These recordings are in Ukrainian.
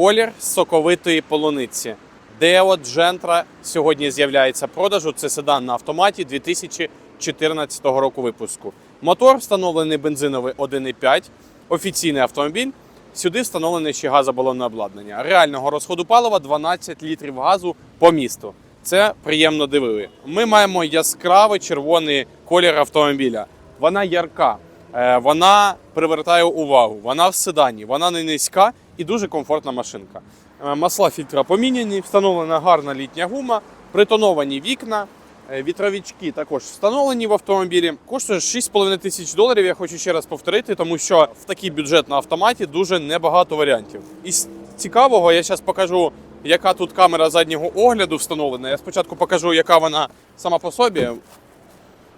колір соковитої полуниці. Део Джентра сьогодні з'являється продажу. Це седан на автоматі 2014 року випуску. Мотор встановлений бензиновий 1,5, офіційний автомобіль. Сюди встановлене ще газобалонне обладнання. Реального розходу палива 12 літрів газу по місту. Це приємно дивили. Ми маємо яскравий червоний колір автомобіля. Вона ярка, е, вона привертає увагу, вона в седані, вона не низька і дуже комфортна машинка. Е, Масла фільтра поміняні, встановлена гарна літня гума, притоновані вікна, е, вітровички також встановлені в автомобілі. Коштує 6,5 тисяч доларів. Я хочу ще раз повторити, тому що в такий бюджет на автоматі дуже небагато варіантів. Із цікавого я зараз покажу, яка тут камера заднього огляду встановлена. Я спочатку покажу, яка вона сама по собі.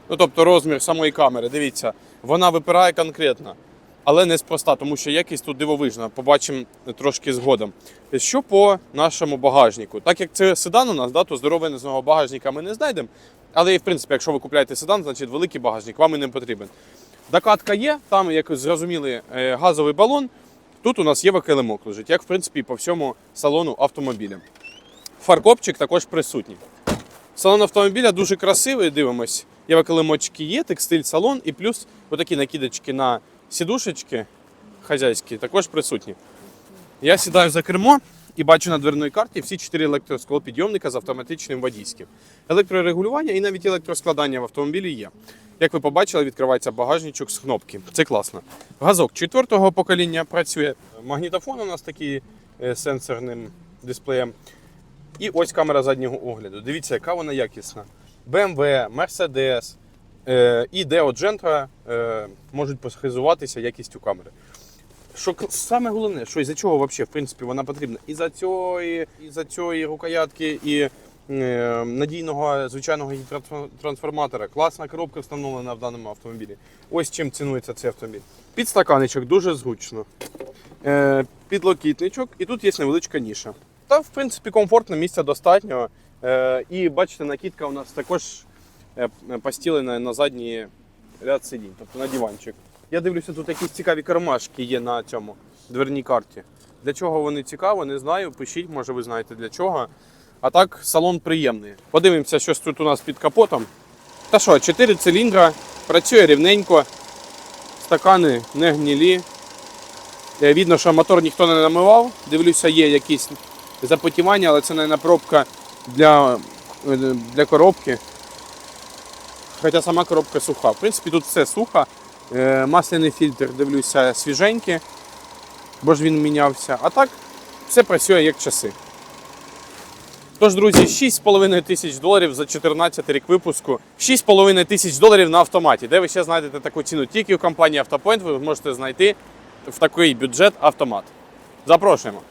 Ну, тобто розмір самої камери, дивіться, вона випирає конкретно, але неспроста, тому що якість тут дивовижна. Побачимо трошки згодом. Що по нашому багажнику? Так як це седан у нас, да, то здоровенного багажника ми не знайдемо. Але, в принципі, якщо ви купуєте седан, значить великий багажник вам і не потрібен. Докатка є, там, як зрозуміли, е, газовий балон. Тут у нас є килимок лежить, як в принципі по всьому салону автомобіля. Фаркопчик також присутній. Салон автомобіля дуже красивий, дивимось. Є килимочки є, текстиль салон і плюс отакі накидочки на сідушечки хазяйські також присутні. Я сідаю за кермо і бачу на дверної карті всі чотири електросклопідйомника з автоматичним водійським. Електрорегулювання і навіть електроскладання в автомобілі є. Як ви побачили, відкривається багажничок з кнопки. Це класно. Газок четвертого покоління працює. Магнітофон у нас такий е, сенсорним дисплеєм. І ось камера заднього огляду. Дивіться, яка вона якісна. BMW, Mercedes і Deo Gentra е, можуть посхизуватися якістю камери. Що саме головне, що із-за чого взагалі, в принципі, вона потрібна? І за цієї, і за цієї рукоятки, і е, надійного звичайного трансформатора. Класна коробка встановлена в даному автомобілі. Ось чим цінується цей автомобіль. Підстаканечок дуже зручно. Е, підлокітничок, і тут є невеличка ніша. Та, в принципі, комфортно, місця достатньо. Е, і бачите, накидка у нас також е, постілена на задній ряд сидінь, тобто на диванчик. Я дивлюся, тут якісь цікаві кармашки є на цьому дверній карті. Для чого вони цікаво, не знаю. Пишіть, може ви знаєте для чого. А так, салон приємний. Подивимося, що тут у нас під капотом. Та що, 4 циліндра, працює рівненько, стакани не гнілі. Е, Видно, що мотор ніхто не намивав. Дивлюся, є якісь запотівання, але це не пробка для, е, для коробки. Хоча сама коробка суха. В принципі, тут все сухо. Е, Масляний фільтр, дивлюся, свіженький, бо ж він мінявся. А так, все працює як часи. Тож, друзі, 6,5 тисяч доларів за 14 рік випуску. 6,5 тисяч доларів на автоматі. Де ви ще знайдете таку ціну? Тільки у компанії Автопоінт ви можете знайти в такий бюджет автомат. Запрошуємо.